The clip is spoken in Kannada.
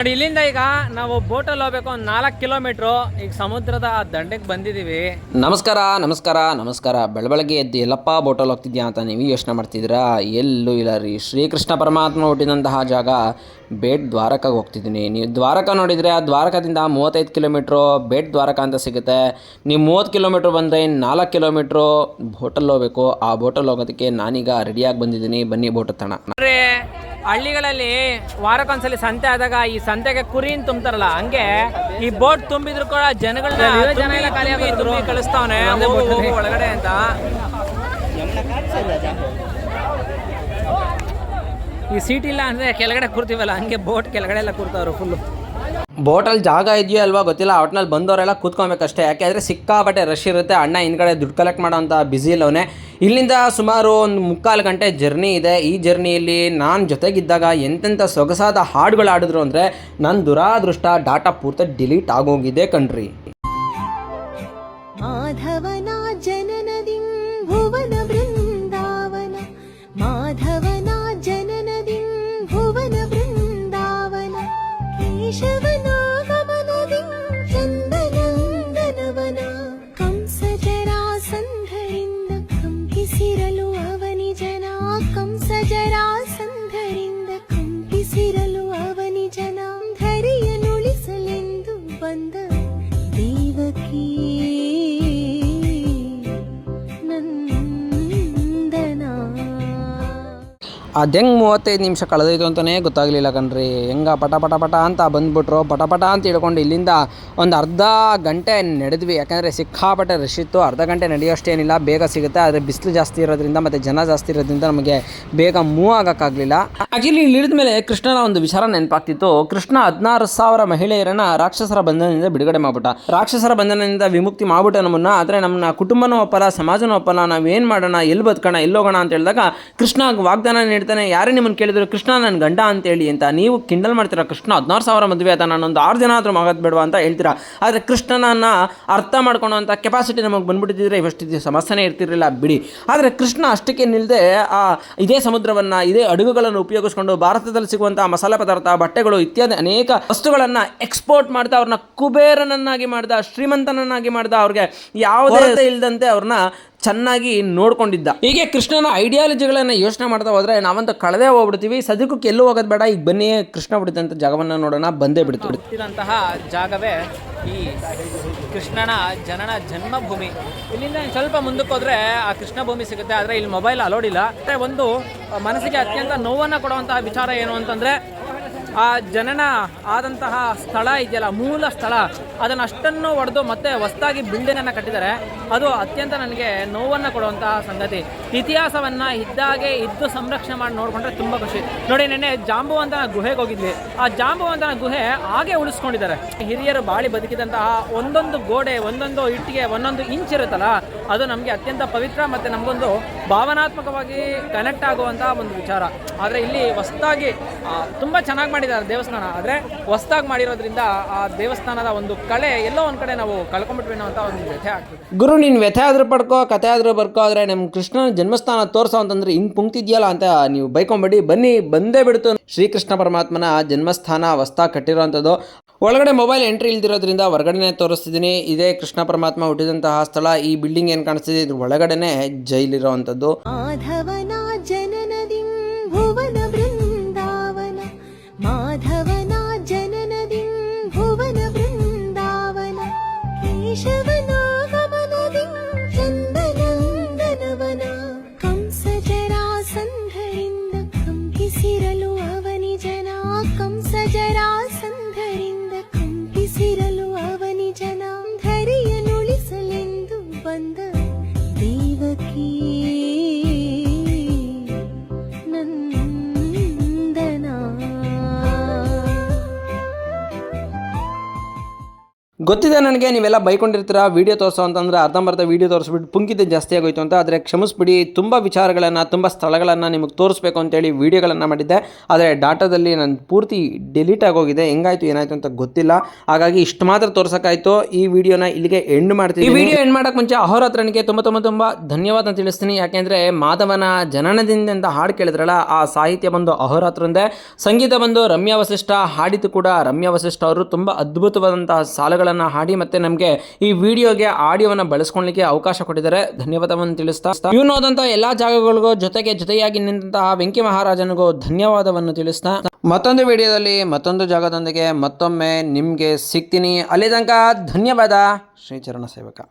ನೋಡಿ ಇಲ್ಲಿಂದ ಈಗ ನಾವು ಬೋಟಲ್ಲಿ ಹೋಗ್ಬೇಕು ಒಂದು ನಾಲ್ಕು ಕಿಲೋಮೀಟ್ರು. ಈಗ ಸಮುದ್ರದ ದಂಡೆಗೆ ಬಂದಿದ್ದೀವಿ. ನಮಸ್ಕಾರ ನಮಸ್ಕಾರ ನಮಸ್ಕಾರ. ಬೆಳಬೆಳಗ್ಗೆ ಎದ್ದು ಎಲ್ಲಪ್ಪ ಬೋಟಲ್ ಹೋಗ್ತಿದ್ಯಾ ಅಂತ ನೀವು ಯೋಚನೆ ಮಾಡ್ತಿದ್ದೀರಾ? ಎಲ್ಲೂ ಇಲ್ಲ ರೀ. ಶ್ರೀಕೃಷ್ಣ ಪರಮಾತ್ಮ ಹುಟ್ಟಿದಂತಹ ಜಾಗ ಬೇಟ್ ದ್ವಾರಕಾಗೆ ಹೋಗ್ತಿದ್ದೀನಿ. ನೀವು ದ್ವಾರಕ ನೋಡಿದರೆ ಆ ದ್ವಾರಕದಿಂದ ಮೂವತ್ತೈದು ಕಿಲೋಮೀಟ್ರು ಬೇಟ್ ದ್ವಾರಕ ಅಂತ ಸಿಗುತ್ತೆ. ನೀವು ಮೂವತ್ತು ಕಿಲೋಮೀಟ್ರ್ ಬಂದರೆ ನಾಲ್ಕು ಕಿಲೋಮೀಟ್ರು ಬೋಟಲ್ಲಿ ಹೋಗ್ಬೇಕು. ಆ ಬೋಟಲ್ಲಿ ಹೋಗೋದಕ್ಕೆ ನಾನೀಗ ರೆಡಿಯಾಗಿ ಬಂದಿದ್ದೀನಿ. ಬನ್ನಿ ಬೋಟ ತಣ ಹಳ್ಳಿಗಳಲ್ಲಿ ವಾರಕ್ಕೊಂದ್ಸಲಿ ಸಂತೆ ಆದಾಗ ಈ ಸಂತೆಗೆ ಕುರಿನ್ ತುಂಬ್ತಾರಲ್ಲ ಹಂಗೆ ಈ ಬೋಟ್ ತುಂಬಿದ್ರು ಕೂಡ ಜನಗಳನ್ನ ಕಳಿಸ್ತಾವನೆ. ಒಳಗಡೆ ಅಂತ. ಈ ಸೀಟ್ ಇಲ್ಲ ಅಂದ್ರೆ ಕೆಳಗಡೆ ಕೂರ್ತೀವಲ್ಲ ಹಂಗೆ ಬೋಟ್ ಕೆಳಗಡೆ ಎಲ್ಲ ಕೂರ್ತಾವ್ರು ಫುಲ್ಲು ಬೋಟಲ್ಲಿ ಜಾಗ ಇದೆಯೋ ಅಲ್ವಾ ಗೊತ್ತಿಲ್ಲ, ಒಟ್ನಲ್ಲಿ ಬಂದವರೆಲ್ಲ ಕೂತ್ಕೊಬೇಕಷ್ಟೇ. ಯಾಕೆಂದರೆ ಸಿಕ್ಕಾಪಟ್ಟೆ ರಶ್ ಇರುತ್ತೆ, ಅಣ್ಣ ಹಿಂದ್ಗಡೆ ದುಡ್ಡು ಕಲೆಕ್ಟ್ ಮಾಡೋಂಥ ಬ್ಯುಸಿ ಇಲ್ಲವನೇ ಇಲ್ಲಿಂದ ಸುಮಾರು ಒಂದು ಮುಕ್ಕಾಲು ಗಂಟೆ ಜರ್ನಿ ಇದೆ. ಈ ಜರ್ನಿಯಲ್ಲಿ ನಾನು ಜೊತೆಗಿದ್ದಾಗ ಎಂತೆಂಥ ಸೊಗಸಾದ ಹಾಡುಗಳು ಆಡಿದ್ರು ಅಂದರೆ ನನ್ನ ದುರಾದೃಷ್ಟ ಡಾಟಾ ಪೂರ್ತಿ ಡಿಲೀಟ್ ಆಗೋಗಿದೆ ಕಣ್ರಿ. ಮಾಧವನ ಜನನದಿಂ ಭುವನ ಬೃಂದಾವನ ಮಾಧವನ ಅದು ಹೆಂಗೆ ಮೂವತ್ತೈದು ನಿಮಿಷ ಕಳೆದೈತು ಅಂತಲೇ ಗೊತ್ತಾಗಲಿಲ್ಲ ಕಣ್ರಿ. ಹೆಂಗೆ ಪಟ ಪಟ ಪಟ ಅಂತ ಬಂದುಬಿಟ್ರು. ಪಟ ಪಟ ಅಂತ ಹಿಡ್ಕೊಂಡು ಇಲ್ಲಿಂದ ಒಂದು ಅರ್ಧ ಗಂಟೆ ನಡೆದ್ವಿ. ಯಾಕಂದರೆ ಸಿಕ್ಕಾಪಟ್ಟೆ ರಶಿತ್ತು ಅರ್ಧ ಗಂಟೆ ನಡೆಯೋಷ್ಟೇನಿಲ್ಲ. ಬೇಗ ಸಿಗುತ್ತೆ. ಆದರೆ ಬಿಸಿಲು ಜಾಸ್ತಿ ಇರೋದ್ರಿಂದ ಮತ್ತು ಜನ ಜಾಸ್ತಿ ಇರೋದ್ರಿಂದ ನಮಗೆ ಬೇಗ ಮೂವ್ ಆಗೋಕ್ಕಾಗಲಿಲ್ಲ. ಆ್ಯಕ್ಚುಲಿ ಇಲ್ಲಿ ಇಳಿದ ಮೇಲೆ ಕೃಷ್ಣನ ಒಂದು ವಿಚಾರ ನೆನಪಾಗ್ತಿತ್ತು. ಕೃಷ್ಣ ಹದಿನಾರು ಸಾವಿರ ಮಹಿಳೆಯರನ್ನ ರಾಕ್ಷಸರ ಬಂಧನದಿಂದ ಬಿಡುಗಡೆ ಮಾಡ್ಬಿಟ್ಟ. ರಾಕ್ಷಸರ ಬಂಧನದಿಂದ ವಿಮುಕ್ತಿ ಮಾಡ್ಬಿಟ್ಟ ನಮ್ಮನ್ನ. ಆದರೆ ನಮ್ಮನ್ನ ಕುಟುಂಬನೂ ಒಪ್ಪಲ್ಲ, ಸಮಾಜನೂ ಒಪ್ಪಲ್ಲ. ನಾವೇನು ಮಾಡೋಣ? ಎಲ್ಲಿ ಬದುಕೋಣ? ಎಲ್ಲೋಗೋಣ ಅಂತ ಹೇಳಿದಾಗ ಕೃಷ್ಣ ವಾಗ್ದಾನ ನೀಡ್ತಾನೆ ಯಾರೇ ನಿಮ್ಮನ್ನು ಕೇಳಿದ್ರು ಕೃಷ್ಣ ನನ್ನ ಗಂಡ ಅಂತೇಳಿ ಅಂತ ನೀವು ಕಿಂಡಲ್ ಮಾಡ್ತೀರಾ? ಕೃಷ್ಣ ಹದಿನಾರು ಸಾವಿರ ಮದುವೆ ಆತ ನಾನೊಂದು ಆರು ಜನ ಆದರೂ ಮಗದ್ ಬೇಡವಾ ಅಂತ ಹೇಳ್ತೀರಾ? ಆದರೆ ಕೃಷ್ಣನನ್ನ ಅರ್ಥ ಮಾಡ್ಕೊಳ್ಳೋಂಥ ಕೆಪಾಸಿಟಿ ನಮಗೆ ಬಂದ್ಬಿಟ್ಟಿದ್ರೆ ಇವಷ್ಟು ಸಮಸ್ಯೆನೇ ಇರ್ತಿರಲಿಲ್ಲ ಬಿಡಿ. ಆದರೆ ಕೃಷ್ಣ ಅಷ್ಟಕ್ಕೆ ನಿಲ್ಲದೆ ಆ ಇದೇ ಸಮುದ್ರವನ್ನು ಇದೇ ಅಡುಗೆಗಳನ್ನು ಉಪಯೋಗಿಸ್ಕೊಂಡು ಭಾರತದಲ್ಲಿ ಸಿಗುವಂಥ ಮಸಾಲೆ ಪದಾರ್ಥ ಬಟ್ಟೆಗಳು ಇತ್ಯಾದಿ ಅನೇಕ ವಸ್ತುಗಳನ್ನು ಎಕ್ಸ್ಪೋರ್ಟ್ ಮಾಡ್ತಾ ಅವ್ರನ್ನ ಕುಬೇರನನ್ನಾಗಿ ಮಾಡ್ದ ಶ್ರೀಮಂತನನ್ನಾಗಿ ಮಾಡ್ದ ಅವ್ರಿಗೆ ಯಾವುದೇ ಇಲ್ಲದಂತೆ ಅವ್ರನ್ನ ಚೆನ್ನಾಗಿ ನೋಡ್ಕೊಂಡಿದ್ದ. ಹೀಗೆ ಕೃಷ್ಣನ ಐಡಿಯಾಲಜಿಗಳನ್ನು ಯೋಚನೆ ಮಾಡ್ತಾ ಹೋದ್ರೆ ನಾವಂತ ಕಳೆದೇ ಹೋಗ್ಬಿಡ್ತೀವಿ. ಸದ್ಯಕ್ಕೆ ಎಲ್ಲೂ ಹೋಗೋದು ಬೇಡ. ಈಗ ಬನ್ನಿ ಕೃಷ್ಣ ಬಿಡುತ್ತಂತ ಜಾಗವನ್ನು ನೋಡೋಣ. ಬಂದೇ ಬಿಡ್ತು. ಬಿಡ್ತಿದಂತಹ ಜಾಗವೇ ಈ ಕೃಷ್ಣನ ಜನನ ಜನ್ಮಭೂಮಿ. ಇಲ್ಲಿಂದ ಸ್ವಲ್ಪ ಮುಂದಕ್ಕೆ ಹೋದ್ರೆ ಆ ಕೃಷ್ಣ ಭೂಮಿ ಸಿಗುತ್ತೆ. ಆದರೆ ಇಲ್ಲಿ ಮೊಬೈಲ್ ಅಲೋಡ್ ಇಲ್ಲ. ಒಂದು ಮನಸ್ಸಿಗೆ ಅತ್ಯಂತ ನೋವನ್ನು ಕೊಡುವಂತಹ ವಿಚಾರ ಏನು ಅಂತಂದರೆ ಆ ಜನನ ಆದಂತಹ ಸ್ಥಳ ಇದೆಯಲ್ಲ, ಮೂಲ ಸ್ಥಳ ಅದನ್ನು ಅಷ್ಟನ್ನು ಒಡೆದು ಮತ್ತೆ ಹೊಸದಾಗಿ ಬಿಲ್ಡಿಂಗನ್ನು ಕಟ್ಟಿದ್ದಾರೆ. ಅದು ಅತ್ಯಂತ ನನಗೆ ನೋವನ್ನು ಕೊಡುವಂತಹ ಸಂಗತಿ. ಇತಿಹಾಸವನ್ನು ಇದ್ದಾಗೆ ಇದ್ದು ಸಂರಕ್ಷಣೆ ಮಾಡಿ ನೋಡಿಕೊಂಡ್ರೆ ತುಂಬ ಖುಷಿ. ನೋಡಿ, ನೆನ್ನೆ ಜಾಂಬುವಂತನ ಗುಹೆಗೆ ಹೋಗಿದ್ವಿ. ಆ ಜಾಂಬುವಂತನ ಗುಹೆ ಹಾಗೆ ಉಳಿಸ್ಕೊಂಡಿದ್ದಾರೆ. ಹಿರಿಯರು ಬಾಳಿ ಬದುಕಿದಂತಹ ಒಂದೊಂದು ಗೋಡೆ, ಒಂದೊಂದು ಇಟ್ಟಿಗೆ, ಒಂದೊಂದು ಇಂಚ್ ಇರುತ್ತಲ್ಲ, ಅದು ನಮಗೆ ಅತ್ಯಂತ ಪವಿತ್ರ ಮತ್ತು ನಮಗೊಂದು ಭಾವನಾತ್ಮಕವಾಗಿ ಕನೆಕ್ಟ್ ಆಗುವಂತಹ ಒಂದು ವಿಚಾರ. ಆದರೆ ಇಲ್ಲಿ ಹೊಸದಾಗಿ ತುಂಬಾ ಚೆನ್ನಾಗಿ ಮಾಡಿದ್ದಾರೆ ದೇವಸ್ಥಾನ. ಆದರೆ ಹೊಸದಾಗಿ ಮಾಡಿರೋದ್ರಿಂದ ಆ ದೇವಸ್ಥಾನದ ಒಂದು ಕಳೆ ಎಲ್ಲೋ ಒಂದ್ ಕಡೆ ನಾವು ಕಳ್ಕೊಂಡ್ಬಿಟ್ವಿ ಅನ್ನೋ ಒಂದು ವ್ಯಥೆ ಆಗ್ತದೆ. ಗುರು, ನೀನು ವ್ಯಥೆ ಆದ್ರೂ ಪಡ್ಕೋ, ಕತೆ ಆದ್ರೂ ಬರ್ಕೋ, ಆದರೆ ನಮ್ಮ ಕೃಷ್ಣನ ಜನ್ಮಸ್ಥಾನ ತೋರ್ಸೋ ಅಂತಂದ್ರೆ ಹಿಂಗೆ ಪುಂಕ್ತಿದ್ಯಲ್ಲ ಅಂತ ನೀವು ಬೈಕೊಂಬೇಡಿ. ಬನ್ನಿ, ಬಂದೇ ಬಿಡ್ತು. ಶ್ರೀಕೃಷ್ಣ ಪರಮಾತ್ಮನ ಜನ್ಮಸ್ಥಾನ ಹೊಸ್ತಾ ಕಟ್ಟಿರೋವಂಥದ್ದು ಒಳಗಡೆ ಮೊಬೈಲ್ ಎಂಟ್ರಿ ಇಲ್ದಿರೋದ್ರಿಂದ ಹೊರಗಡೆನೆ ತೋರಿಸ್ತಿದ್ದೀನಿ. ಇದೇ ಕೃಷ್ಣ ಪರಮಾತ್ಮ ಹುಟ್ಟಿದಂತಹ ಸ್ಥಳ. ಈ ಬಿಲ್ಡಿಂಗ್ ಏನ್ ಕಾಣಿಸ್ತಿದೆ? ಇದ್ರ ಒಳಗಡೆನೆ ಇರುವಂತದ್ದು ಮಾಧವನ The peace. ಗೊತ್ತಿದೆ ನನಗೆ, ನೀವೆಲ್ಲ ಬೈಕೊಂಡಿರ್ತೀರ ವೀಡಿಯೋ ತೋರಿಸೋ ಅಂತಂದರೆ ಅರ್ಧಂಬರ್ಧ ವೀಡಿಯೋ ತೋರಿಸ್ಬಿಟ್ಟು ಪುಂಕಿತ ಜಾಸ್ತಿ ಆಗೋಯ್ತು ಅಂತ. ಆದರೆ ಕ್ಷಮಿಸ್ಬಿಡಿ, ತುಂಬ ವಿಚಾರಗಳನ್ನು, ತುಂಬ ಸ್ಥಳಗಳನ್ನು ನಿಮಗೆ ತೋರಿಸ್ಬೇಕು ಅಂತೇಳಿ ವೀಡಿಯೋಗಳನ್ನು ಮಾಡಿದ್ದೆ. ಆದರೆ ಡಾಟಾದಲ್ಲಿ ನಾನು ಪೂರ್ತಿ ಡಿಲೀಟ್ ಆಗೋಗಿದೆ. ಹೆಂಗಾಯ್ತು, ಏನಾಯಿತು ಅಂತ ಗೊತ್ತಿಲ್ಲ. ಹಾಗಾಗಿ ಇಷ್ಟು ಮಾತ್ರ ತೋರ್ಸೋಕ್ಕಾಯ್ತು. ಈ ವಿಡಿಯೋನ ಇಲ್ಲಿಗೆ ಎಂಡ್ ಮಾಡ್ತೀನಿ ಈ ವಿಡಿಯೋ ಎಂಡ್ ಮಾಡೋಕ್ಕೆ ಮುಂಚೆ ಅಹೋರಾತ್ರನಿಗೆ ತುಂಬ ತುಂಬ ತುಂಬ ಧನ್ಯವಾದ ತಿಳಿಸ್ತೀನಿ. ಯಾಕೆಂದರೆ ಮಾಧವನ ಜನನದಿಂದ ಅಂತ ಹಾಡು ಕೇಳಿದ್ರಲ್ಲ, ಆ ಸಾಹಿತ್ಯ ಬಂದು ಅಹೋರಾತ್ರಂದೇ ಸಂಗೀತ ಬಂದು ರಮ್ಯಾ ವಸಿಷ್ಠ, ಹಾಡಿದ್ದು ಕೂಡ ರಮ್ಯಾ ವಸಿಷ್ಠ ಅವರು. ತುಂಬ ಅದ್ಭುತವಾದಂತಹ ಸಾಲುಗಳನ್ನು ಹಾಡಿ ಮತ್ತೆ ನಮಗೆ ಈ ವಿಡಿಯೋಗೆ ಆಡಿಯೋವನ್ನು ಬಳಸ್ಕೊಳ್ಳಿಕ್ಕೆ ಅವಕಾಶ ಕೊಟ್ಟಿದ್ದಾರೆ. ಧನ್ಯವಾದವನ್ನು ತಿಳಿಸ್ತಾ ಇವ್ನು ಎಲ್ಲಾ ಎಲ್ಲ ಜಾಗಗಳಿಗೂ ಜೊತೆಗೆ ಜೊತೆಯಾಗಿ ನಿಂತಹ ವೆಂಕಿ ಮಹಾರಾಜನಿಗೂ ಧನ್ಯವಾದವನ್ನು ತಿಳಿಸ್ತಾ ಮತ್ತೊಂದು ವಿಡಿಯೋದಲ್ಲಿ ಮತ್ತೊಂದು ಜಾಗದೊಂದಿಗೆ ಮತ್ತೊಮ್ಮೆ ನಿಮಗೆ ಸಿಗ್ತೀನಿ. ಅಲ್ಲಿ ತನಕ ಧನ್ಯವಾದ. ಶ್ರೀಚರಣ ಸೇವಕ.